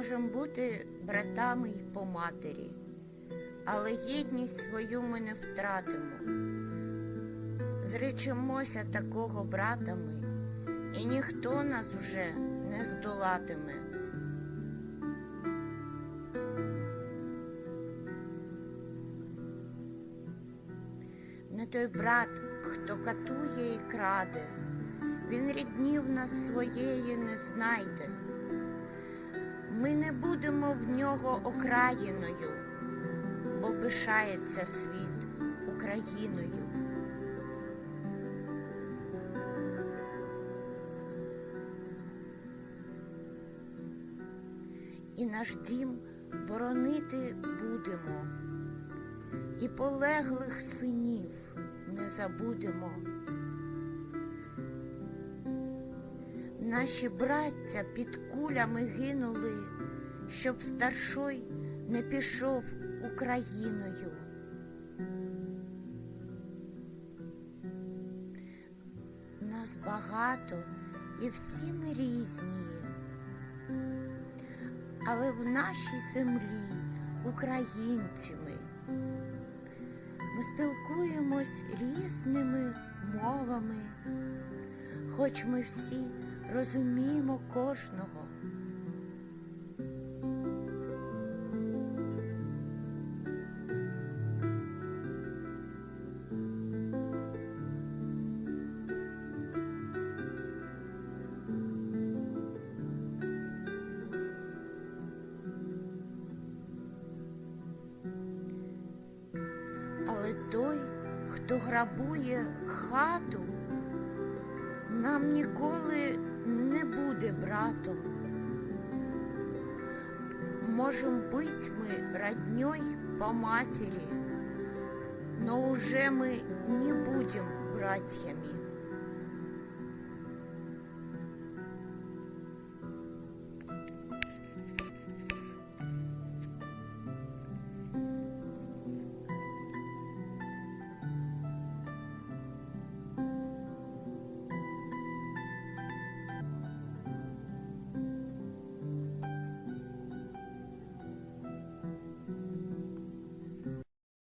можемо бути братами й по матері, але єдність свою ми не втратимо. Зречемося такого братами, і ніхто нас уже не здолатиме. Не той брат, хто катує і краде, він ріднів нас своєї не знайде. Ми не будемо в нього окраїною, бо пишається світ Україною. І наш дім боронити будемо, і полеглих синів не забудемо. Наші браття під кулями гинули, щоб старшой не пішов Україною. Нас багато і всі ми різні, але в нашій землі українці ми. Ми спілкуємось різними мовами, хоч ми всі розуміємо кожного. Але той, хто грабує хату, нам ніколи не буде братом. Можем быть мы роднёй по матери, но уже мы не будем братьями.